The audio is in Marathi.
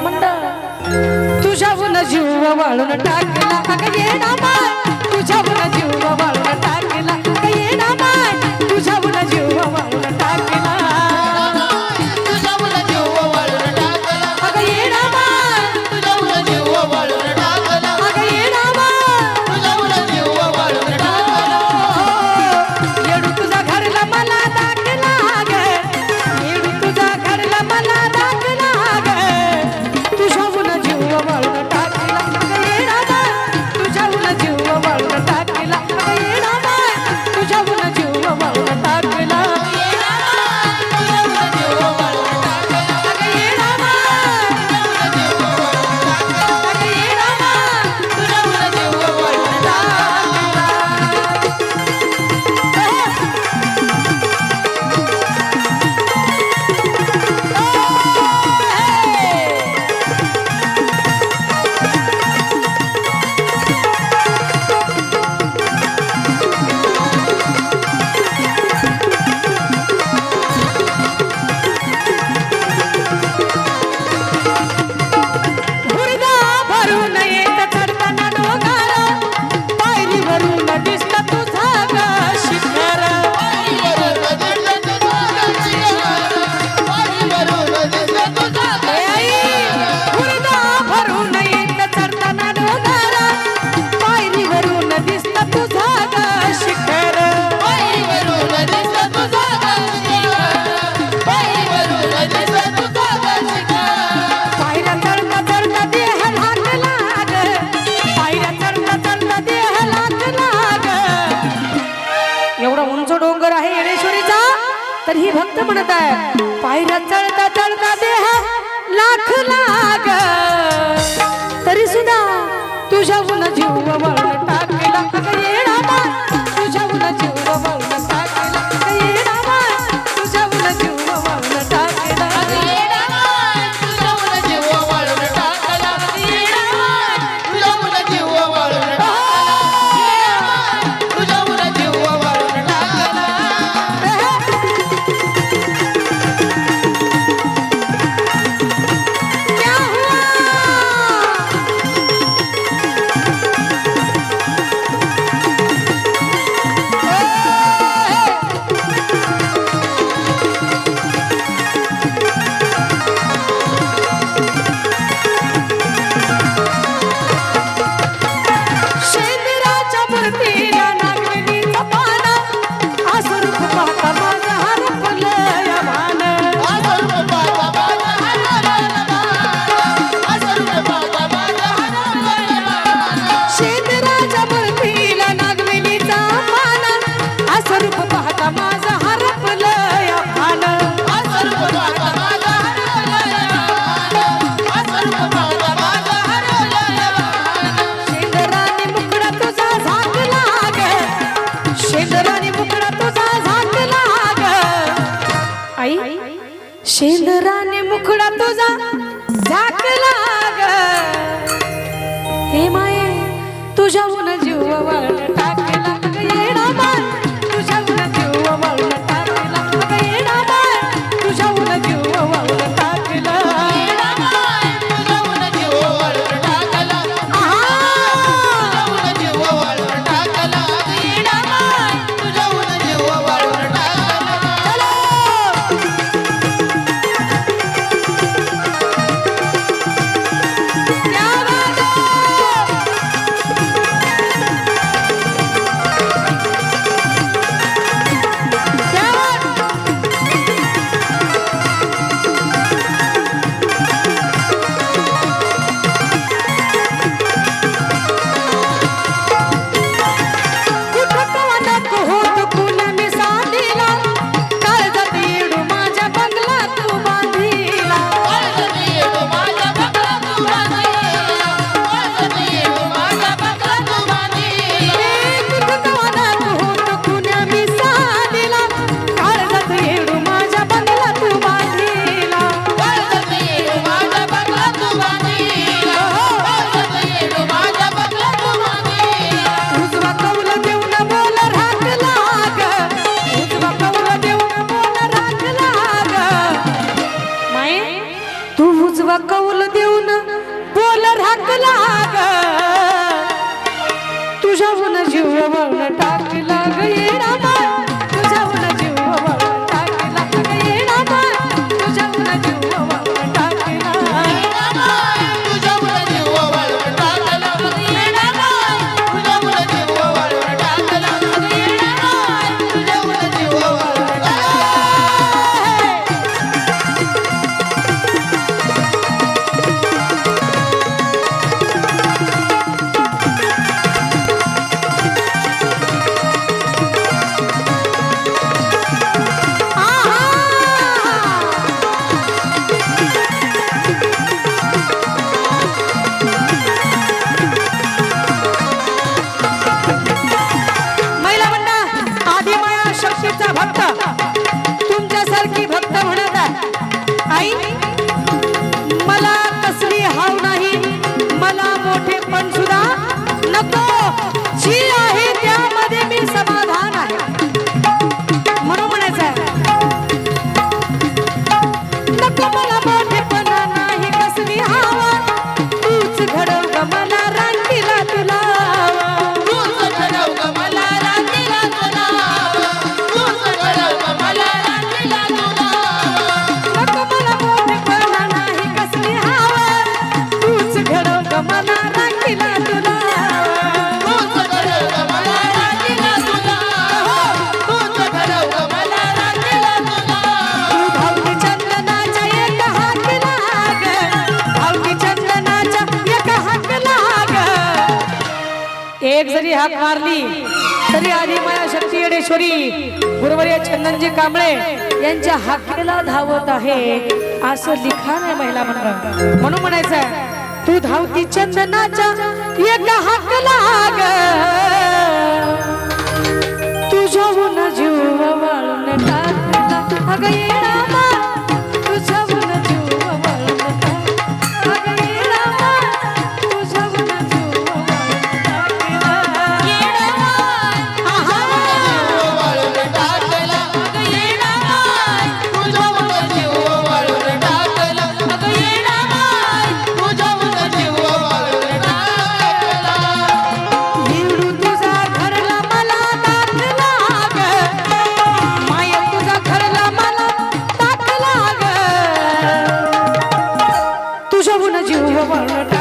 म्हणत तुझ्याहून जीव वाळून टाकला. माझी भक्त म्हणत आहे. पायऱ्या चढता चढता देह लाख लाग तरी सुद्धा तुझ्या जीव टाकला शेंदराने मुखडा तुझा झाकला ग हे माये तुझ्याहून जीव वाढ हाक मारली. तरी आधी माया शक्ती येडेश्वरी. गुरुवर्य चंदनजी कांबळे यांच्या हाकेला धावत आहे. असं लिखाण आहे महिला मंडळ. म्हणून म्हणायचं आहे तू धावती चंदनाच्या एका हाकला ग तुझ्या जीव वाळून टाकला. अगं Colorado.